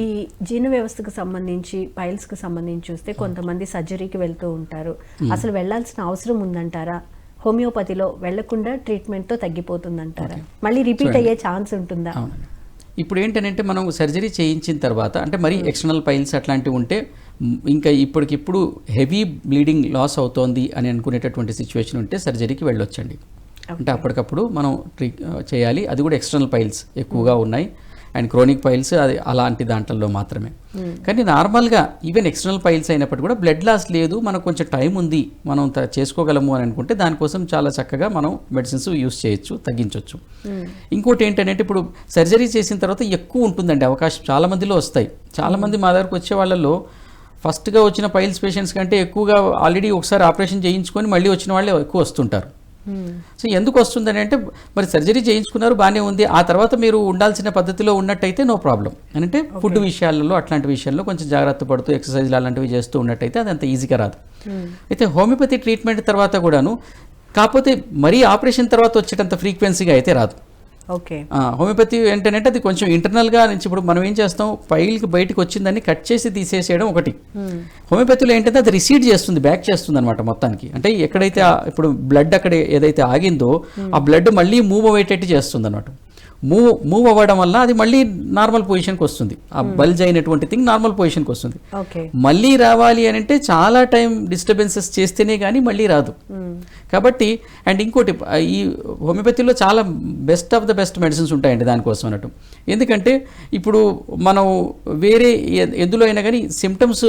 ఈ జీర్ణ వ్యవస్థకు సంబంధించి piles కు సంబంధించి చూస్తే కొంతమంది సర్జరీకి వెళ్తూ ఉంటారు. అసలు వెళ్ళాల్సిన అవసరం ఉందంటారా? హోమియోపతిలో వెళ్ళకుండా ట్రీట్మెంట్తో తగ్గిపోతుందంటారా? మళ్ళీ రిపీట్ అయ్యే ఛాన్స్ ఉంటుందా? ఇప్పుడు ఏంటంటే మనం సర్జరీ చేయించిన తర్వాత అంటే మరీ ఎక్స్టర్నల్ పైల్స్ అట్లాంటివి ఉంటే ఇంకా ఇప్పటికిప్పుడు హెవీ బ్లీడింగ్ లాస్ అవుతోంది అని అనుకునేటటువంటి సిచ్యువేషన్ ఉంటే సర్జరీకి వెళ్ళొచ్చండి. అంటే అప్పటికప్పుడు మనం ట్రీ చేయాలి. అది కూడా ఎక్స్టర్నల్ పైల్స్ ఎక్కువగా ఉన్నాయి. అండ్ క్రోనిక్ పైల్స్ అది అలాంటి దాంట్లో మాత్రమే. కానీ నార్మల్గా ఈవెన్ ఎక్స్టర్నల్ పైల్స్ అయినప్పటికీ కూడా బ్లడ్ లాస్ లేదు మనకు కొంచెం టైం ఉంది మనం చేసుకోగలము అని అనుకుంటే దానికోసం చాలా చక్కగా మనం మెడిసిన్స్ యూస్ చేయొచ్చు తగ్గించవచ్చు ఇంకోటి ఏంటంటే ఇప్పుడు సర్జరీ చేసిన తర్వాత ఎక్కువ ఉంటుందండి అవకాశం చాలా మందిలో వస్తాయి. చాలామంది మా దగ్గరకు వచ్చే వాళ్ళలో ఫస్ట్గా వచ్చిన పైల్స్ పేషెంట్స్ కంటే ఎక్కువగా ఆల్రెడీ ఒకసారి ఆపరేషన్ చేయించుకొని మళ్ళీ వచ్చిన వాళ్ళే ఎక్కువ వస్తుంటారు. సో ఎందుకు వస్తుందని అంటే మరి సర్జరీ చేయించుకున్నారు బాగానే ఉంది. ఆ తర్వాత మీరు ఉండాల్సిన పద్ధతిలో ఉన్నట్టయితే నో ప్రాబ్లం. అంటే ఫుడ్ విషయాలలో అట్లాంటి విషయాల్లో కొంచెం జాగ్రత్త పడుతూ ఎక్సర్సైజ్లు అలాంటివి చేస్తూ ఉన్నట్టయితే అది అంత ఈజీగా రాదు. అయితే హోమియోపతి ట్రీట్మెంట్ తర్వాత కూడాను కాకపోతే మరీ ఆపరేషన్ తర్వాత వచ్చేటంత ఫ్రీక్వెన్సీగా అయితే రాదు. ఓకే. హోమియోపతి ఏంటంటే అది కొంచెం ఇంటర్నల్గా నుంచి ఇప్పుడు మనం ఏం చేస్తాం ఫైల్కి బయటకు వచ్చిందని కట్ చేసి తీసేసేయడం ఒకటి. హోమియోపతిలో ఏంటంటే అది రిసీడ్ చేస్తుంది బ్యాక్ చేస్తుంది అనమాట మొత్తానికి. అంటే ఎక్కడైతే ఇప్పుడు బ్లడ్ అక్కడ ఏదైతే ఆగిందో ఆ బ్లడ్ మళ్ళీ మూవ్ అయ్యేటట్టు చేస్తుంది అనమాట మూవ్ మూవ్ అవ్వడం వల్ల అది మళ్ళీ నార్మల్ పొజిషన్కి వస్తుంది. ఆ బల్జ్ అయినటువంటి థింగ్ నార్మల్ పొజిషన్కి వస్తుంది. మళ్ళీ రావాలి అని అంటే చాలా టైం డిస్టర్బెన్సెస్ చేస్తేనే కానీ మళ్ళీ రాదు. కాబట్టి అండ్ ఇంకోటి ఈ హోమియోపతిలో చాలా best of the best medicines ఉంటాయండి దానికోసం అన్నట్టు. ఎందుకంటే ఇప్పుడు మనం వేరే ఎందులో అయినా కానీ సిమ్టమ్స్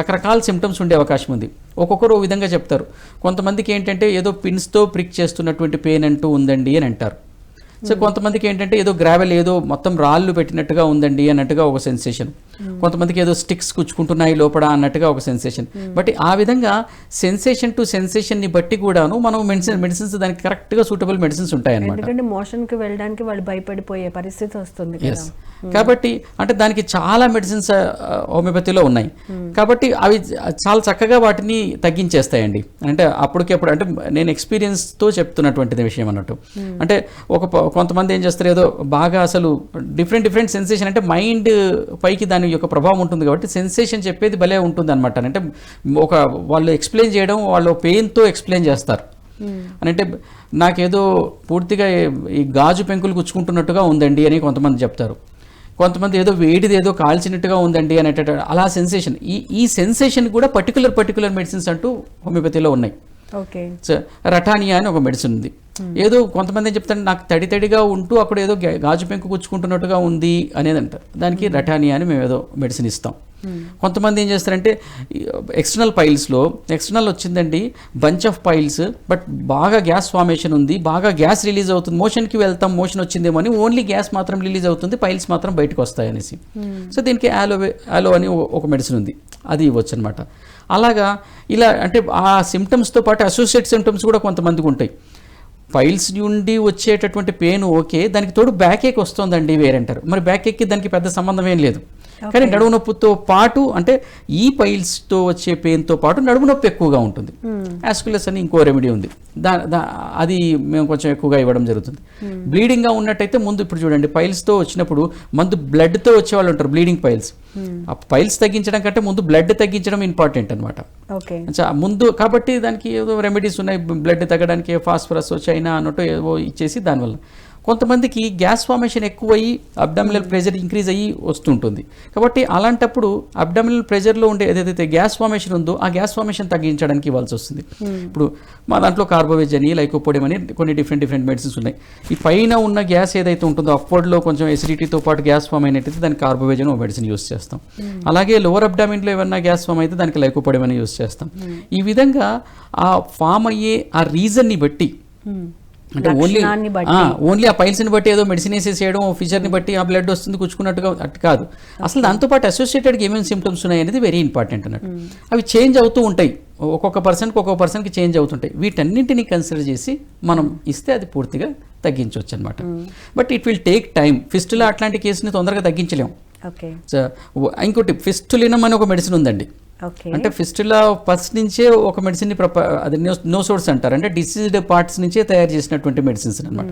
రకరకాల సిమ్టమ్స్ ఉండే అవకాశం ఉంది. ఒక్కొక్కరు విధంగా చెప్తారు. కొంతమందికి ఏంటంటే ఏదో పిన్స్తో ప్రిక్ చేస్తున్నటువంటి పెయిన్ అంటూ ఉందండి అని అంటారు. సో కొంతమందికి ఏంటంటే ఏదో గ్రావెల్ ఏదో మొత్తం రాళ్ళు పెట్టినట్టుగా ఉందండి అన్నట్టుగా ఒక సెన్సేషన్ కొంతమందికి ఏదో స్టిక్స్ కుచ్చుకుంటున్నాయి లోపల అన్నట్టుగా ఒక సెన్సేషన్. బట్ ఆ విధంగా సెన్సేషన్ టు సెన్సేషన్ని బట్టి కూడాను మనం మెడిసిన్ మెడిసిన్స్ దానికి కరెక్ట్గా సూటబుల్ మెడిసిన్స్ ఉంటాయి అన్నమాట ఎందుకంటే మోషన్కి వెళ్ళడానికి వాళ్ళు భయపడిపోయే పరిస్థితి వస్తుంది ఎస్ కాబట్టి అంటే దానికి చాలా మెడిసిన్స్ హోమియోపతిలో ఉన్నాయి. కాబట్టి అవి చాలా చక్కగా వాటిని తగ్గించేస్తాయండి. అంటే అప్పటికప్పుడు అంటే నేను ఎక్స్పీరియన్స్తో చెప్తున్నటువంటిది విషయం అన్నట్టు. అంటే ఒక కొంతమంది ఏం చేస్తారు ఏదో బాగా అసలు డిఫరెంట్ డిఫరెంట్ సెన్సేషన్ అంటే మైండ్ పైకి దాని యొక్క ప్రభావం ఉంటుంది కాబట్టి సెన్సేషన్ చెప్పేది భలే ఉంటుంది అనమాట అంటే ఒక వాళ్ళు ఎక్స్ప్లెయిన్ చేయడం వాళ్ళు పెయిన్తో ఎక్స్ప్లెయిన్ చేస్తారు. అని అంటే నాకేదో పూర్తిగా ఈ గాజు పెంకులు గుచ్చుకుంటున్నట్టుగా ఉందండి అని కొంతమంది చెప్తారు. కొంతమంది ఏదో వేడిది ఏదో కాల్చినట్టుగా ఉందండి అనేట అలా సెన్సేషన్ ఈ ఈ సెన్సేషన్ కూడా పర్టికులర్ పర్టికులర్ మెడిసిన్స్ అంటూ హోమియోపతిలో ఉన్నాయి. సో రటానియా అని ఒక మెడిసిన్ ఉంది. ఏదో కొంతమంది ఏం చెప్తారు నాకు తడి తడిగా ఉంటూ అక్కడ ఏదో గాజు పెంకు గుచ్చుకుంటున్నట్టుగా ఉంది అనేది అంటారు. దానికి రటానియా అని మేము ఏదో మెడిసిన్ ఇస్తాం. కొంతమంది ఏం చేస్తారంటే ఎక్స్టర్నల్ పైల్స్లో ఎక్స్టర్నల్ వచ్చిందండి బంచ్ ఆఫ్ పైల్స్ బట్ బాగా గ్యాస్ ఫార్మేషన్ ఉంది బాగా గ్యాస్ రిలీజ్ అవుతుంది మోషన్కి వెళ్తాం మోషన్ వచ్చిందేమో అని ఓన్లీ గ్యాస్ మాత్రం రిలీజ్ అవుతుంది పైల్స్ మాత్రం బయటకు వస్తాయి అనేసి సో దీనికి యాలో యాలో అని ఒక మెడిసిన్ ఉంది. అది ఇవ్వచ్చు అనమాట అలాగా ఇలా అంటే ఆ సిమ్టమ్స్తో పాటు అసోసియేట్ సిమ్టమ్స్ కూడా కొంతమందికి ఉంటాయి. ఫైల్స్ నుండి వచ్చేటటువంటి పెయిన్ ఓకే దానికి తోడు బ్యాక్ ఏక్ వస్తుందండి వేరంటారు. మరి బ్యాక్ ఎక్కి దానికి పెద్ద సంబంధం ఏం లేదు. కానీ నడుము నొప్పితో పాటు అంటే ఈ పైల్స్తో వచ్చే పెయిన్తో పాటు నడుము నొప్పి ఎక్కువగా ఉంటుంది. యాస్కులస్ అని ఇంకో రెమెడీ ఉంది. దా అది మేము కొంచెం ఎక్కువగా ఇవ్వడం జరుగుతుంది. బ్లీడింగ్గా ఉన్నట్టయితే ముందు ఇప్పుడు చూడండి పైల్స్తో వచ్చినప్పుడు మందు బ్లడ్తో వచ్చే వాళ్ళు ఉంటారు బ్లీడింగ్ పైల్స్. ఆ పైల్స్ తగ్గించడం కంటే ముందు బ్లడ్ తగ్గించడం ఇంపార్టెంట్ అనమాట ముందు కాబట్టి దానికి ఏదో రెమెడీస్ ఉన్నాయి బ్లడ్ తగ్గడానికి ఫాస్ఫరస్ చైనా అన్నట్టు ఏవో ఇచ్చేసి దానివల్ల. కొంతమందికి గ్యాస్ ఫార్మేషన్ ఎక్కువయ్యి అబ్డామినల్ ప్రెజర్ ఇంక్రీజ్ అయ్యి వస్తుంటుంది. కాబట్టి అలాంటప్పుడు అబ్డామినల్ ప్రెజర్లో ఉండే ఏదైతే గ్యాస్ ఫార్మేషన్ ఉందో ఆ గ్యాస్ ఫార్మేషన్ తగ్గించడానికి ఇవ్వాల్సి వస్తుంది. ఇప్పుడు మా దాంట్లో కార్బోవేజ్ అని లైకోపోడియం అని కొన్ని డిఫరెంట్ డిఫరెంట్ మెడిసిన్స్ ఉన్నాయి. ఈ పైన ఉన్న గ్యాస్ ఏదైతే ఉంటుందో అప్వర్డ్లో కొంచెం ఎసిడిటీతో పాటు గ్యాస్ ఫామ్ అయినట్టయితే దానికి కార్బోవేజ్ అని ఒక మెడిసిన్ యూస్ చేస్తాం. అలాగే లోవర్ అబ్డామిన్లో ఏమన్నా గ్యాస్ ఫామ్ అయితే దానికి లైకోపోడియం అని యూస్ చేస్తాం. ఈ విధంగా ఆ ఫామ్ అయ్యే ఆ రీజన్ని బట్టి అంటే ఓన్లీ. ఓన్లీ ఆ పైల్స్ని బట్టి ఏదో మెడిసిన్ వేసేసేయడం ఫీచర్ని బట్టి ఆ బ్లడ్ వస్తుంది కూర్చుకున్నట్టుగా అట్టు కాదు. అసలు దాంతోపాటు అసోసియేటెడ్గా ఏమేమి సిమ్టమ్స్ ఉన్నాయి అనేది వెరీ ఇంపార్టెంట్ అన్నట్టు అవి చేంజ్ అవుతూ ఉంటాయి. ఒక్కొక్క పర్సన్కి ఒక్కొక్క పర్సన్కి చేంజ్ అవుతుంటాయి. వీటన్నింటినీ కన్సిడర్ చేసి మనం ఇస్తే అది పూర్తిగా తగ్గించవచ్చు అనమాట but it will take time fistula అట్లాంటి కేసుని తొందరగా తగ్గించలేం. ఓకే సో ఇంకోటి ఫిస్టులినం అని ఒక మెడిసిన్ ఉందండి. అంటే ఫిస్టులా పస్ నుంచే ఒక మెడిసిన్ అది నో సోర్స్ అంటారు. అంటే డిసీజ్డ్ పార్ట్స్ నుంచే తయారు చేసినటువంటి మెడిసిన్స్ అనమాట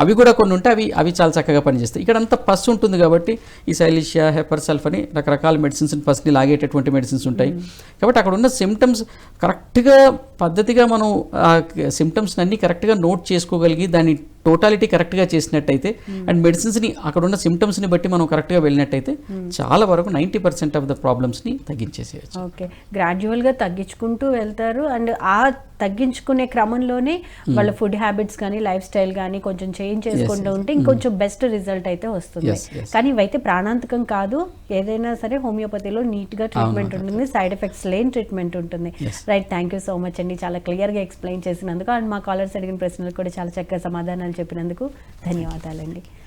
అవి కూడా కొన్ని ఉంటాయి అవి అవి చాలా చక్కగా పనిచేస్తాయి. ఇక్కడ అంతా పస్ ఉంటుంది కాబట్టి ఈ సైలిషియా హెపర్ సల్ఫ్ అని రకరకాల మెడిసిన్స్ పస్ని లాగేటటువంటి మెడిసిన్స్ ఉంటాయి. కాబట్టి అక్కడ ఉన్న సిమ్టమ్స్ కరెక్ట్గా పద్ధతిగా మనం ఆ సిమ్టమ్స్ అన్ని కరెక్ట్గా నోట్ చేసుకోగలిగి దాన్ని టోటాలిటీ కరెక్ట్గా చేసినట్టయితే అండ్ మెడిసిన్స్ని అక్కడ ఉన్న సిమ్టమ్స్ని బట్టి మనం కరెక్ట్గా వెళ్ళినట్టయితే చాలా వరకు నైంటీ పర్సెంట్ ఆఫ్ ద ప్రాబ్లమ్స్ని తగ్గించేసేయచ్చు. ఓకే. గ్రాడ్యువల్గా తగ్గించుకుంటూ వెళ్తారు అండ్ ఆ తగ్గించుకునే క్రమంలోనే వాళ్ళ ఫుడ్ హ్యాబిట్స్ కానీ లైఫ్ స్టైల్ కానీ కొంచెం చేంజ్ చేసుకుంటూ ఉంటే ఇంకొంచెం బెస్ట్ రిజల్ట్ అయితే వస్తుంది. కానీ ఇవైతే ప్రాణాంతకం కాదు. ఏదైనా సరే హోమియోపతిలో నీట్గా ట్రీట్మెంట్ ఉంటుంది సైడ్ ఎఫెక్ట్స్ లేని ట్రీట్మెంట్ ఉంటుంది. Right thank you so much అండి. చాలా క్లియర్గా ఎక్స్ప్లెయిన్ చేసినందుకు. అండ్ మా కాలర్స్ అడిగిన ప్రశ్నలకు కూడా చాలా చక్కగా సమాధానాలు చెప్పినందుకు ధన్యవాదాలండి.